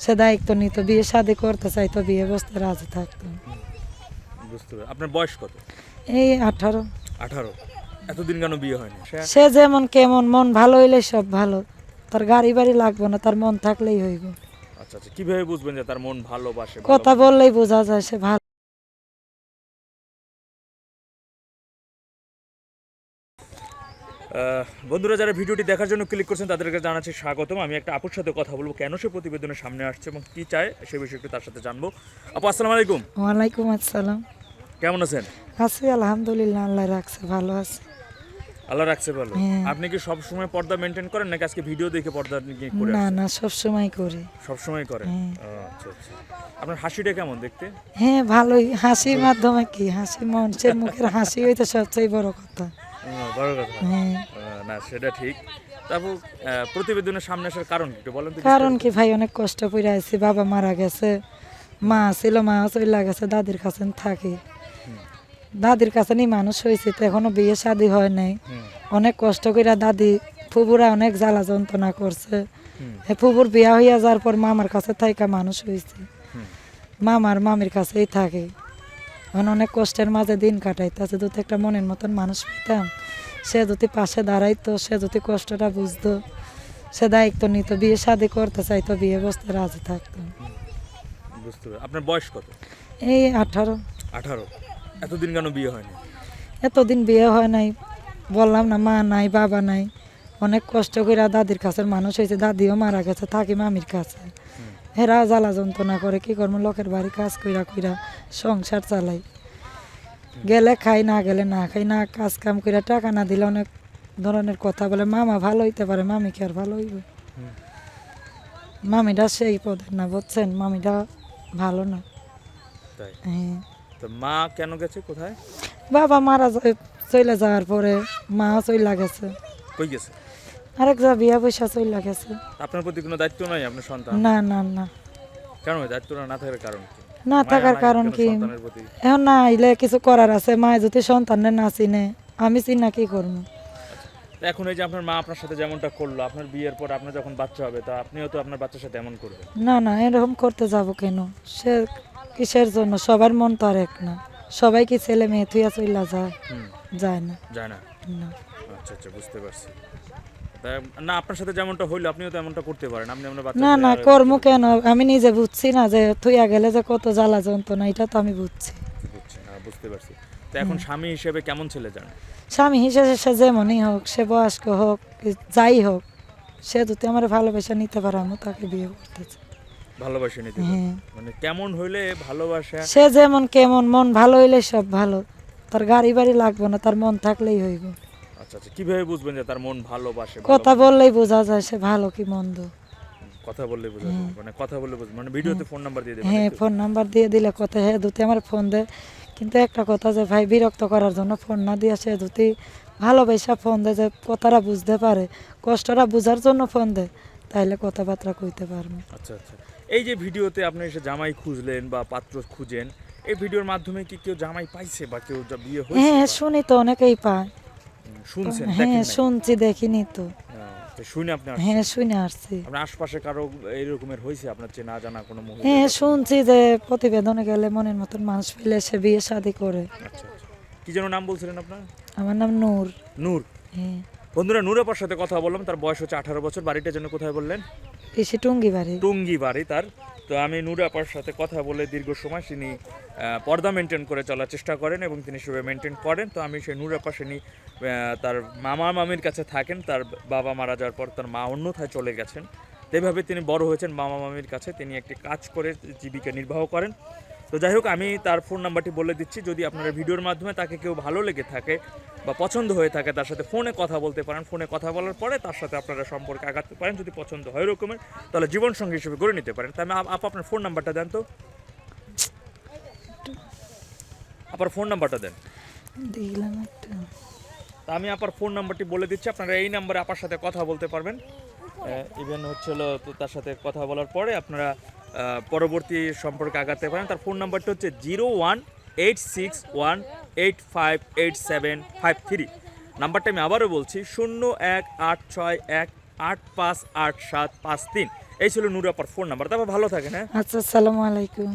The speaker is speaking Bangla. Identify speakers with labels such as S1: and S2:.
S1: সে দায়িত্ব নিত বিয়ে শাদি করতে চাইতো বিয়ে বসতে রাজি থাকতো।
S2: বুঝতে পারি আপনার বয়স কত?
S1: এই আঠারো।
S2: আঠারো। এতদিন কেন বিয়ে হয়নি? সে-
S1: সে যেমন কেমন মন ভালো হইলে সব ভালো। তার গাড়ি বাড়ি লাগবে না তার মন থাকলেই হইব।
S2: আচ্ছা আচ্ছা। কীভাবে বুঝবেন যে তার মন ভালোবাসে
S1: কথা বললেই বোঝা যায় সে ভালো
S2: বন্ধুরা যারা ভিডিওটি দেখার জন্য ক্লিক করছেন তাদেরকে জানাচ্ছি স্বাগতম। আমি একটা আপুর সাথে কথা বলব। কেন সে প্রতিবেদনের সামনে আসছে এবং কি চায় সে বিষয়ে একটু তার সাথে জানব। আপু আসসালামু আলাইকুম।
S1: ওয়ালাইকুম আসসালাম।
S2: কেমন আছেন?
S1: আছি আলহামদুলিল্লাহ আল্লাহ রাখছে ভালো আছে।
S2: আল্লাহ রাখছে ভালো।
S1: হ্যাঁ।
S2: আপনি কি সব সময় পর্দা মেনটেন করেন নাকি আজকে ভিডিও দেখে পর্দা নিয়ে করে
S1: না না সব সময় করি
S2: সব সময় করেন। আচ্ছা আচ্ছা। আপনার হাসিটা কেমন দেখতে?
S1: হ্যাঁ ভালোই। হাসির মাধ্যমে কি? হাসি মানুষের মুখের হাসি হইতে সবচেয়ে বড় কথা।
S2: বড় কথা।
S1: হ্যাঁ।
S2: না সেটা ঠিক। তারপর প্রতিবেদনের সামনে আসার কারণ কি একটু বলেন
S1: কারণ কি ভাই অনেক কষ্ট করে আছি বাবা মারা গেছে মা ছিল মা চলে গেছে দাদির কাছে থাকি। দাদির কাছে নি মানুষ হয়েছে তো এখনও বিয়ে শাদি হয় নাই। অনেক কষ্ট করে দাদি ফুবুরা অনেক জ্বালা যন্ত্রণা করছে। ফুবুর বিয়া হইয়া যাওয়ার পর মামার কাছে থাইকা মানুষ হয়েছে মামার মামির কাছেই থাকে। এখন অনেক কষ্টের মাঝে দিন কাটাইতেছে যদি একটা মনের মতন মানুষ পেতাম সে যদি পাশে দাঁড়াইতো সে যদি কষ্টটা বুঝতো সে দায়িত্ব নিত বিয়ে শাদি করতে চাইতো বিয়ে বসতে রাজি থাকতো।
S2: বুঝতে আপনার বয়স কত?
S1: এই আঠারো।
S2: আঠারো। এতদিন কেন বিয়ে হয়নি?
S1: এতদিন বিয়ে হয় নাই। বললাম না মা নাই বাবা নাই। অনেক কষ্ট করে দাদির কাছে মানুষ হয়েছে দাদিও মারা গেছে থাকি মামির কাছে। হেরা জ্বালা যন্ত্রণা করে কি করব? লোকের বাড়ি কাজ কইরা কইরা সংসার চালাই। গেলে খাই না গেলে না খাই না কাজ কাম কইরা টাকা না দিলে অনেক ধরনের কথা বলে মামা ভালো হইতে পারে মামি কি আর ভালো হইব? মামিটা সেই পদের না বুঝছেন? মামিটা ভালো না। হ্যাঁ।
S2: তো মা কেন গেছে কোথায়?
S1: বাবা মারা যায় চলে যাওয়ার পরে মা চলে গেছে।
S2: কই গেছে?
S1: আরেক যা বিয়া পয়সা চলে গেছে
S2: আপনার প্রতি কোনো দায়িত্ব নাই আপনার সন্তান?
S1: না না না।
S2: কেন? দায়িত্বটা না থাকার কারণ কি?
S1: না থাকার কারণ কি? এখন না আইলে কিছু করার আছে মা যদি সন্তানের না চিনে আমি চিনা কি করব?
S2: তো এখন এই যে আপনার মা আপনার সাথে যেমনটা করল আপনার বিয়ের পর আপনার যখন বাচ্চা হবে তা আপনিও তো আপনার বাচ্চার সাথে এমন করবেন?
S1: না না এরকম করতে যাব কেন? সে কিসের জন্য? সবার মন তো আর এক না। সবাই কি ছেলে মেয়ে থুইয়া চইলা যায়? যায় না।
S2: যায় না। আচ্ছা আচ্ছা বুঝতে পারছি। না আপনার সাথে যেমনটা হইল আপনিও তো এমনটা করতে পারেন। আপনি আপনার বাচ্চা
S1: না না কর্ম কেন? আমি নিজে বুঝছি না যে থুইয়া গেলে যে কত জ্বালা যন্ত্রণা এটা তো আমি বুঝছি।
S2: বুঝছি না বুঝতে পারছি। তো এখন স্বামী হিসেবে কেমন ছেলে যান
S1: স্বামী হিসেবে সে যেমনই হোক সে বয়স্ক হোক যাই হোক সে যদি আমার ভালোবাসা নিতে পারে আমি তাকে বিয়ে করতে চাই।
S2: ভালোবাসে নিতে
S1: হ্যাঁ।
S2: মানে কেমন হইলে ভালোবাসা?
S1: সে যেমন কেমন মন ভালো হইলে সব ভালো। তার গাড়ি বাড়ি লাগবে না তার মন থাকলেই হইব।
S2: আচ্ছা আচ্ছা কীভাবে বুঝবেন যে তার মন ভালোবাসে
S1: কথা বললেই বোঝা যায় সে ভালো কি মন্দ।
S2: কথা বললে বোঝা যাবে মানে কথা বললে বোঝা মানে ভিডিওতে ফোন নাম্বার দিয়ে দেবেন
S1: হ্যাঁ ফোন নাম্বার দিয়ে দিলে কথা হ্যাঁ আমার ফোন দেয় কিন্তু একটা কথা যে ভাই বিরক্ত করার জন্য ফোন না দিয়ে সে দুটি ভালোবাসা ফোন দেয় যে কথাটা বুঝতে পারে কষ্টটা বোঝার জন্য ফোন দেয় তাইলে কথাবার্তা কইতে পারব।
S2: আচ্ছা আচ্ছা। এই যে ভিডিওতে আপনি এসে জামাই খুঁজলেন বা পাত্র খুঁজেন এই ভিডিওর মাধ্যমে কি কেউ জামাই পাইছে বা কেউ বিয়ে হয়েছে
S1: হ্যাঁ শুনি তো অনেকেই পায়।
S2: শুনছেন
S1: হ্যাঁ শুনছি দেখিনি তো।
S2: হ্যাঁ, শুনে আপনি
S1: হ্যাঁ শুনে আসছি।
S2: আপনার আশপাশে কারও এইরকমের হয়েছে? আপনার চেনা জানা কোনো মহিলা
S1: হ্যাঁ শুনছি যে প্রতিবেদনে গেলে মনের মতন মানুষ পেলে সে বিয়ে শাদি করে।
S2: আচ্ছা আচ্ছা। কি যেন নাম বলছিলেন আপনার?
S1: আমার নাম নূর।
S2: নূর?
S1: হ্যাঁ।
S2: বন্ধুরা নূর আপার সাথে কথা বললাম তার বয়স হচ্ছে আঠারো বছর। বাড়িটা যেন কোথায় বললেন?
S1: পিসি টুঙ্গি বাড়ি
S2: টুঙ্গি বাড়ি তার তো আমি নূর আপার সাথে কথা বলে দীর্ঘ সময় তিনি পর্দা মেনটেন করে চলার চেষ্টা করেন এবং তিনি সেভাবে মেনটেন করেন। তো আমি সেই নূর আপার তিনি তার মামা মামির কাছে থাকেন, তার বাবা মারা যাওয়ার পর তার মা অন্যথায় চলে গেছেন। এভাবে তিনি বড় হয়েছেন মামা মামির কাছে। তিনি একটি কাজ করে জীবিকা নির্বাহ করেন। তো যাই হোক আমি তার ফোন নাম্বারটি বলে দিচ্ছি। যদি আপনারা ভিডিওর মাধ্যমে তাকে কেউ ভালো লেগে থাকে বা পছন্দ হয়ে থাকে তার সাথে ফোনে কথা বলতে পারেন ফোনে কথা বলার পরে তার সাথে আপনারা সম্পর্কে আগাতে পারেন। যদি পছন্দ হয় রকমের তাহলে জীবন সঙ্গী হিসেবে গড়ে নিতে পারেন। তাই আপ- আপনার ফোন নাম্বারটা দেন তো। আপনার ফোন নাম্বারটা দেন।
S1: দিলাম একটা।
S2: তা আমি আপনার ফোন নাম্বারটি বলে দিচ্ছি। আপনারা এই নাম্বারে আপার সাথে কথা বলতে পারবেন। ইভেন হচ্ছিল তো তার সাথে কথা বলার পরে আপনারা পরবর্তী সম্পর্কে আগাতে পারেন। তার ফোন নাম্বারটা হচ্ছে zero one eight six one eight five eight seven five three নাম্বারটা আমি আবারও বলছি, শূন্য এক আট ছয় এক আট পাঁচ আট সাত পাঁচ তিন। এই ছিল নূর আপার ফোন নাম্বার তারপর ভালো থাকেন হ্যাঁ?
S1: আচ্ছা আসসালামু আলাইকুম।